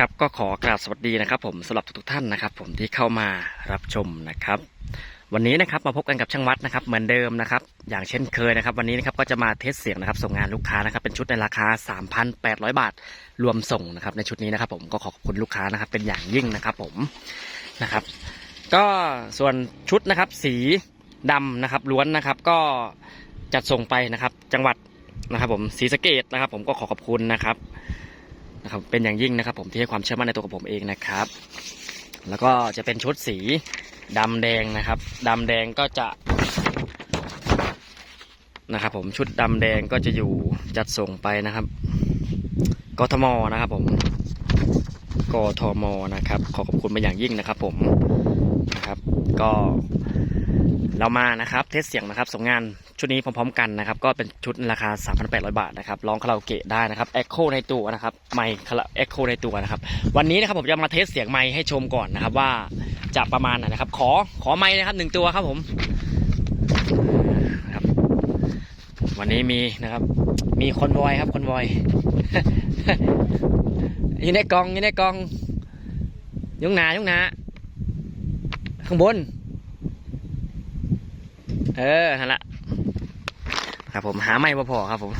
ครับก็ขอกราบสวัสดีนะครับ ผมสำหรับทุกๆท่านนะครับ ผมที่เข้ามารับชมนะครับ วันนี้นะครับมาพบกันกับช่างวัดนะครับ เหมือนเดิมนะครับ อย่างเช่นเคยนะครับ วันนี้นะครับก็จะมาเทสเสียงนะครับ ส่งงานลูกค้านะครับ เป็นชุดในราคา 3,800 บาท รวมส่งนะครับ ในชุดนี้นะครับ ผมก็ขอขอบคุณลูกค้านะครับ เป็นอย่างยิ่งนะครับ ผมนะครับ ก็ส่วนชุดนะครับ สีดำนะครับล้วนนะครับ ก็จัดส่งไปนะครับ จังหวัดนะครับ ผมศรีสะเกดนะครับ ผมก็ขอขอบคุณนะครับ นะครับเป็นอย่างยิ่งนะครับ ผมที่ให้ความเชื่อมั่นในตัวของผมเองนะครับ แล้วก็จะเป็นชุดสีดำแดงนะครับดำแดงก็จะนะครับ ผมชุดดำแดงก็จะอยู่จัดส่งไปนะครับกทมนะครับ ผมกทมนะครับ ขอขอบคุณเป็นอย่างยิ่งนะครับ ผมนะครับ ก็ เรามานะครับเทสเสียงนะครับส่งงานชุดนี้พร้อมๆกันนะครับ ก็เป็นชุดราคา 3,800 บาทนะครับร้องคาราโอเกะได้นะครับเอ็กโคในตัวนะครับไมค์คาราเอ็กโคในตัวนะครับ วันนี้นะครับผมจะมาเทสเสียงไมค์ให้ชมก่อนนะครับว่าจะประมาณไหนนะครับ ขอขอไมค์นะครับหนึ่งตัวครับผมครับ วันนี้มีนะครับ มีคอนวอยครับคอนวอยยินในกองยินในกอง ยุงนายุงนาข้างบน เออนั่นละครับผมหาไม่พอๆครับผม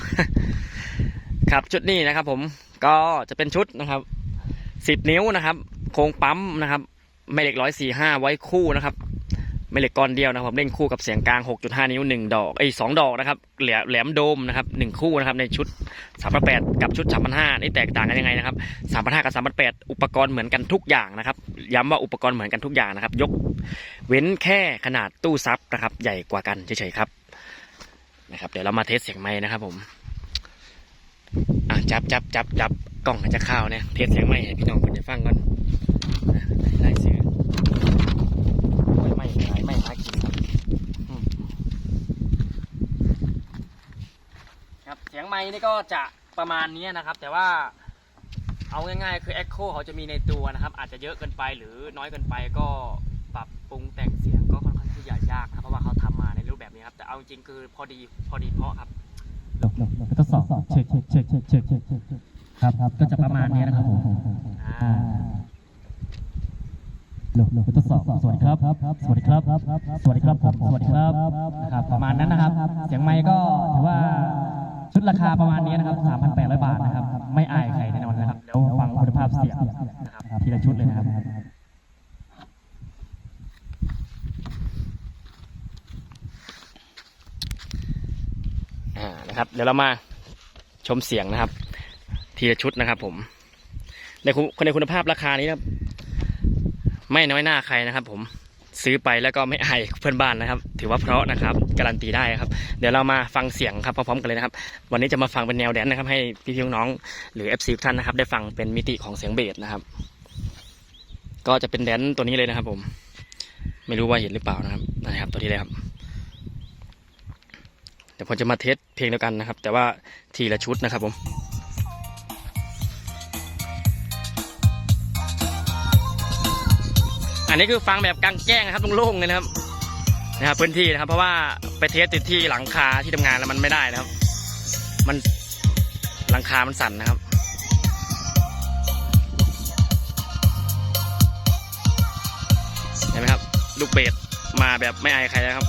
ครับชุดนี้นะครับผมก็จะเป็นชุดนะครับสิบนิ้วนะครับ โครงปั๊มนะครับแม่เหล็กร้อยสี่ห้าไว้คู่นะครับ ม่เหล็กก้อนเดียวนะครับผมเล่นคู่กับเสียงกลางหกจุดห้านิ้วหนึ่งดอกไอ้สดอกนะครับแหลมแหลมโดมนะครับหนึ่งคู่นะครับในชุดสามพันแปดกับชุดสามพันห้านี่แตกต่างกันยังไงนะครับสามพันห้ากับสามพันแปดอุปกรณ์เหมือนกันทุกอย่างนะครับย้ำว่าอุปกรณ์เหมือนกันทุกอย่างนะครับ ยกเว้นแค่ขนาดตู้ซับนะครับใหญ่กว่ากันเฉยๆครับนะครับเดี๋ยวเรามาเทสเสียงไม้นะครับผมอะจับจับจับจับกล้องจจะข้าวเนี่ยเทสเสียงไม้ให้พี่น้องเพื่อนได้ฟังก่อนได้ซื้อโอ้ยไม่หลายไม่หากินครับอืมครับเสียงไม้ นี่ก็จะประมาณนี้นะครับ แต่ว่าเอาง่ายๆ คือ Echo เขาจะมีในตัวนะครับ อาจจะเยอะเกินไปหรือน้อยเกินไปก็ปรับปรุงแต่งเสียงก็ค่อนข้างที่จะยากนะครับเพราะว่าเขาทำมาในรูปแบบนี้ครับแต่เอาจริงๆคือพอดีพอดีเพาะครับหลบหลบหลบทดสอบเช็คเช็คเช็คเช็คเช็คครับครับก็จะประมาณนี้นะครับผมอ่าหลบหลบทดสอบสวัสดีครับสวัสดีครับสวัสดีครับผมสวัสดีครับครับประมาณนั้นนะครับ เสียงไมค์ก็ถือว่า ราคาประมาณนี้นะครับ 3,800 บาทนะครับ ไม่อายใครแน่นอนนะครับเดี๋ยวฟังคุณภาพเสียงนะครับทีละชุดเลยนะครับนะครับ เดี๋ยวเรามาชมเสียงนะครับ ทีละชุดนะครับ ผม ในคุณในคุณภาพราคานี้นะครับ ไม่น้อยหน้าใครนะครับ ผม ซื้อไปแล้วก็ไม่อายเพื่อนบ้านนะครับ ถือว่าเพราะนะครับการันตีได้ครับ เดี๋ยวเรามาฟังเสียงครับพร้อมๆกันเลยนะครับ วันนี้จะมาฟังเป็นแนวแดนนะครับให้พี่ๆน้องหรือ FC ทุกท่านนะครับ ได้ฟังเป็นมิติของเสียงเบสนะครับ ก็จะเป็นแดนตัวนี้เลยนะครับ ผม ไม่รู้ว่าเห็นหรือเปล่านะครับนะครับ ตัวนี้เลยครับเดี๋ยวผมจะมาเทสเพลงเดียวกันนะครับ แต่ว่าทีละชุดนะครับผม อันนี้คือฟังแบบกลางแจ้งนะครับโล่งๆเลยนะครับนะครับพื้นที่นะครับ เพราะว่าไปเทสติดที่หลังคาที่ทำงานแล้วมันไม่ได้นะครับ มันหลังคามันสั่นนะครับเห็นไหมครับ ลูกเบสมาแบบไม่อายใครนะครับ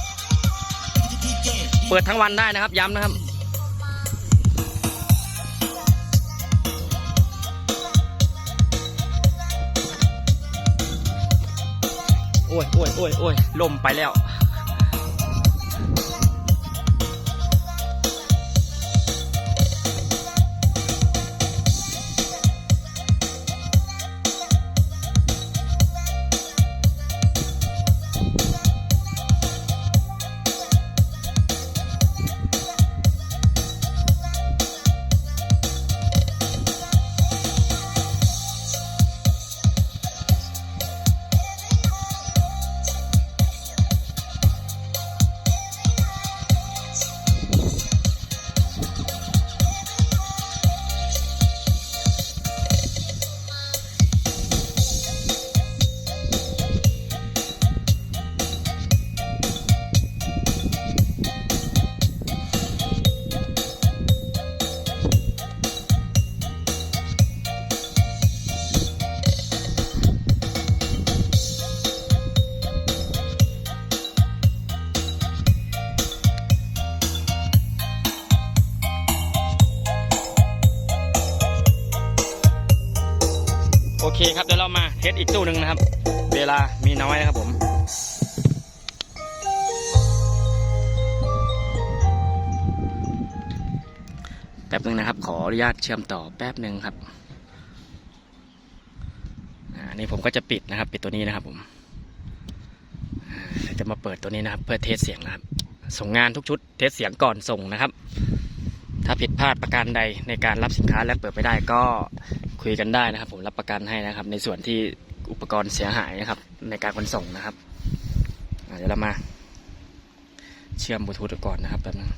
เปิดทั้งวันได้นะครับ ย้ำนะครับ โอ้ยโอ้ยโอ้ยโอ้ยลมไปแล้ว โอเคครับเดี๋ยวเรามาเทสอีกตู้หนึ่งนะครับ เวลามีน้อยนะครับผมแป๊บหนึ่งนะครับ ขออนุญาตเชื่อมต่อแป๊บหนึ่งครับอ่านี่ผมก็จะปิดนะครับ ปิดตัวนี้นะครับผมจะมาเปิดตัวนี้นะครับ เพื่อเทสเสียงนะครับ ส่งงานทุกชุดเทสเสียงก่อนส่งนะครับ ถ้าผิดพลาดประการใดในการรับสินค้าและเปิดไม่ได้ก็ คุยกันได้นะครับ ผมรับประกันให้นะครับ ในส่วนที่อุปกรณ์เสียหายนะครับ ในการขนส่งนะครับเดี๋ยวเรามา เชื่อมบลูทูธก่อนนะครับแป๊บนึง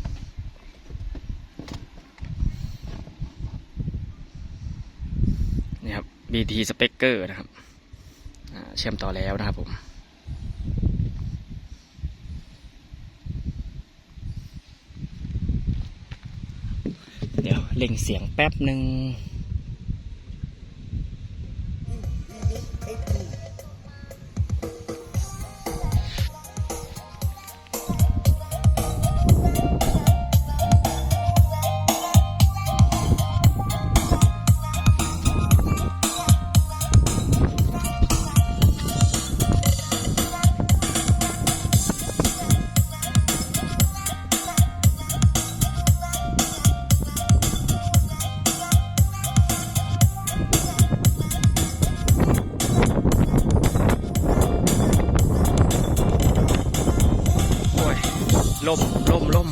นี่ครับ BT Speaker นะครับเชื่อมต่อแล้วนะครับผมเดี๋ยวเล่งเสียงแป๊บหนึ่ง ลมลมลม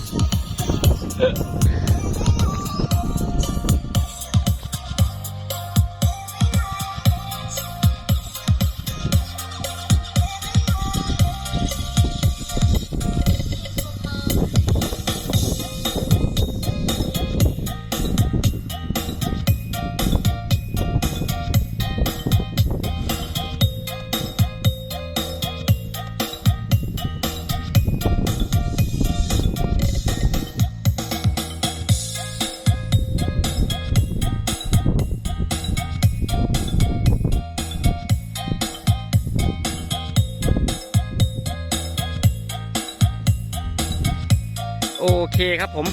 โอเคครับผม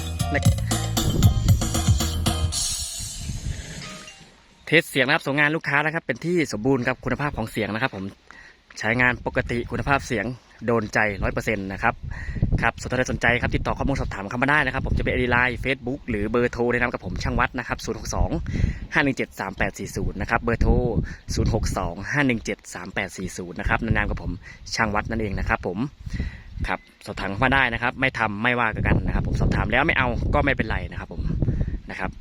เทสเสียงนะครับส่งงานลูกค้านะครับ เป็นที่สมบูรณ์ครับคุณภาพของเสียงนะครับ ผมใช้งานปกติคุณภาพเสียงโดนใจร้อยเปอร์เซ็นต์นะครับครับสนใจสนใจครับติดต่อข้อมูลสอบถามเข้ามาได้นะครับ ผมจะเป็นไอดีไลน์เฟซบุ๊กหรือเบอร์โทรแนะนำกับผมช่างวัดนะครับ0 6 2 5 1 7 3 8 4 0นะครับเบอร์โทร0 6 2 5 1 7 3 8 4 0นะครับนามกับผมช่างวัดนั่นเองนะครับผม ครับสอบถามเข้ามาได้นะครับ ไม่ทำไม่ว่ากันนะครับ ผมสอบถามแล้วไม่เอาก็ไม่เป็นไรนะครับ ผมนะครับ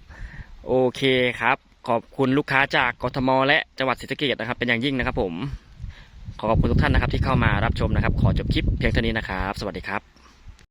โอเคครับ ขอบคุณลูกค้าจากกทม และจังหวัดศรีสะเกดนะครับ เป็นอย่างยิ่งนะครับ ผมขอขอบคุณทุกท่านนะครับที่เข้ามารับชมนะครับ ขอจบคลิปเพียงเท่านี้นะครับ สวัสดีครับ